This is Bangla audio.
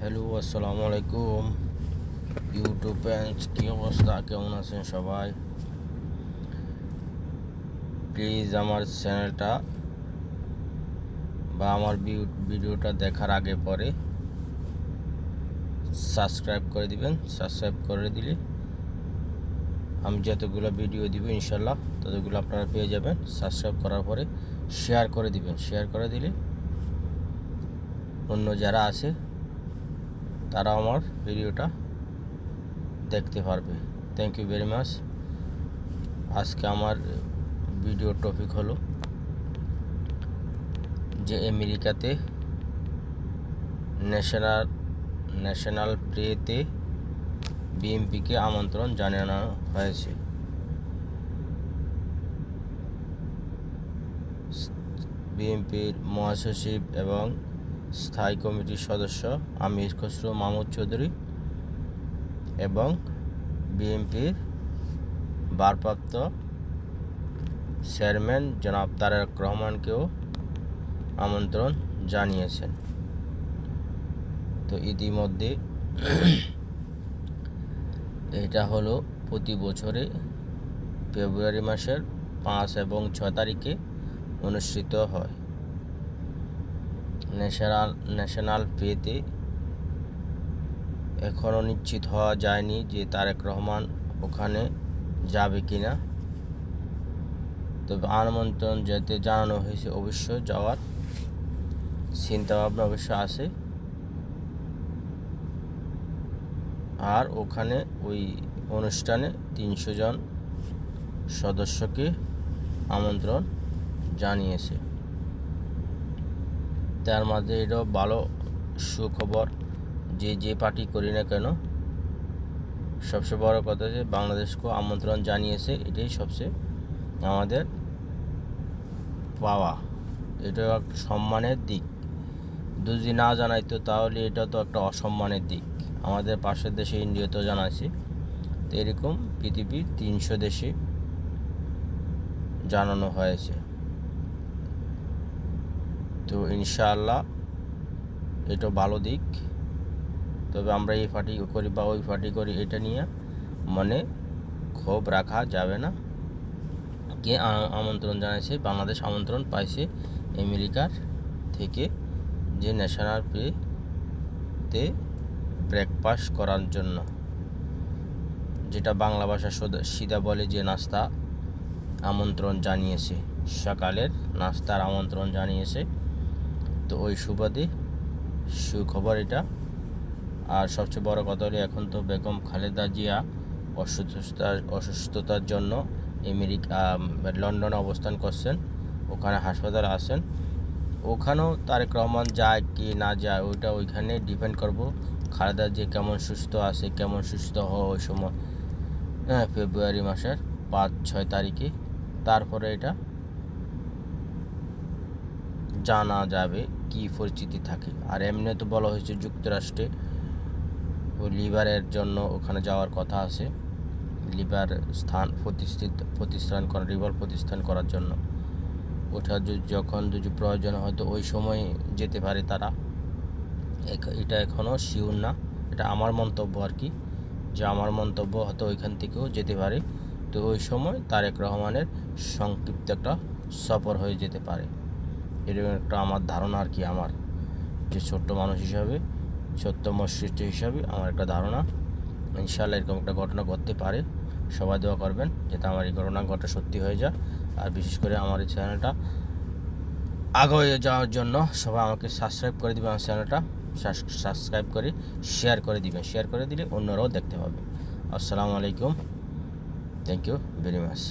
হ্যালো, আসসালামু আলাইকুম। ইউটিউব ফ্যান্স কী অবস্থা? কেমন আছেন সবাই? প্লিজ আমার চ্যানেলটা বা আমার ভিডিওটা দেখার আগে পরে সাবস্ক্রাইব করে দিবেন। সাবস্ক্রাইব করে দিলে আমি যতগুলো ভিডিও দিব ইনশাল্লাহ, ততগুলো আপনারা পেয়ে যাবেন। সাবস্ক্রাইব করার পরে শেয়ার করে দিবেন। শেয়ার করে দিলে অন্য যারা আছে তারা আমার ভিডিওটা দেখতে পারবে। থ্যাংক ইউ ভেরি মাচ আজকে আমার ভিডিও টপিক হলো যে আমেরিকাতে ন্যাশনাল ন্যাশনাল প্রেতে বিএমপিকে আমন্ত্রণ জানানো হয়েছে। বিএনপির মহাসচিব এবং স্থায়ী কমিটির সদস্য আমির খসরু মাহমুদ চৌধুরী এবং বিএনপির ভারপ্রাপ্ত চেয়ারম্যান জনাব তারেক রহমানকেও আমন্ত্রণ জানিয়েছেন। তো ইতিমধ্যে এটা হলো প্রতি বছরে ফেব্রুয়ারি মাসের পাঁচ এবং ছয় তারিখে অনুষ্ঠিত হয়। ন্যাশনাল ন্যাশনাল পেতে এখনও নিশ্চিত হওয়া যায়নি যে তারেক রহমান ওখানে যাবে কি না। তবে আমন্ত্রণ যেতে জানানো হয়েছে অবশ্য যাওয়ার চিন্তাভাবনা অবশ্য আছে। আর ওখানে ওই অনুষ্ঠানে তিনশো জন সদস্যকে আমন্ত্রণ জানিয়েছে। তার মাঝে এটাও ভালো সুখবর, যে যে পার্টি করি না কেন, সবচেয়ে বড় কথা যে বাংলাদেশকে আমন্ত্রণ জানিয়েছে, এটাই সবচেয়ে আমাদের পাওয়া। এটা এক সম্মানের দিক। যদি না জানাইতো, তাহলে এটা তো একটা অসম্মানের দিক। আমাদের পাশের দেশে ইন্ডিয়াতেও জানাইছে। তো এরকম পৃথিবীর তিনশো দেশে জানানো হয়েছে। তো ইনশাআল্লাহ এটা ভালো দিক। তবে আমরা এই পার্টি করি বা ওই পার্টি করি এটা নিয়ে মনে ক্ষোভ রাখা যাবে না। কে আমন্ত্রণ জানাইছে, বাংলাদেশ আমন্ত্রণ পাইছে আমেরিকার থেকে যে ন্যাশনাল পেতে ব্রেকফাস্ট করার জন্য। যেটা বাংলা ভাষা সিধা বলে যে নাস্তা আমন্ত্রণ জানিয়েছে। সকালের নাস্তার আমন্ত্রণ জানিয়েছে। তো ওই সুবাদে সুখবর এটা। আর সবচেয়ে বড় কথা হলো এখন তো বেগম খালেদা জিয়া অসুস্থতা অসুস্থতার জন্য আমেরিকা আম, লন্ডনে অবস্থান করছেন ওখানে হাসপাতালে আছেন। ওখানেও তারেক রহমান যায় কি না যায় ওইটা ওইখানে ডিপেন্ড করব। খালেদা জিয়া কেমন সুস্থ আছে কেমন সুস্থ হয় ওই সময় হ্যাঁ ফেব্রুয়ারি মাসের পাঁচ ছয় তারিখে। তারপরে এটা জানা যাবে কি পরিস্থিতি থাকে। আর এমনি তো বলা হয়েছে যুক্তরাষ্ট্রে ওই লিভারের জন্য ওখানে যাওয়ার কথা আছে। লিভার স্থান প্রতিষ্ঠিত, প্রতিষ্ঠান করা লিভার প্রতিষ্ঠান করার জন্য। ওটা যখন যদি প্রয়োজন হয়তো ওই সময় যেতে পারে তারা। এটা এখনও শিওর না। এটা আমার মন্তব্য আর কি, যে আমার মন্তব্য হয়তো ওইখান থেকেও যেতে পারে। তো ওই সময় তারেক রহমানের সংক্ষিপ্ত একটা সফর হয়ে যেতে পারে। এরকম একটা আমার ধারণা আর কি আমার, যে ছোট্ট মানুষ হিসাবে, ছোট্ট মস্তিষ্ক হিসাবে আমার একটা ধারণা। ইনশাল্লাহ এরকম একটা ঘটনা ঘটতে পারে। সবাই দোয়া করবেন যাতে আমার এই ঘটনা ঘটা সত্যি হয়ে যায়। আর বিশেষ করে আমার এই চ্যানেলটা আগে যাওয়ার জন্য সবাই আমাকে সাবস্ক্রাইব করে দিবেন আমার চ্যানেলটা। সাবস্ক্রাইব করে শেয়ার করে দিবেন। শেয়ার করে দিলে অন্যরাও দেখতে পাবে। আসসালামু আলাইকুম। Thank you very much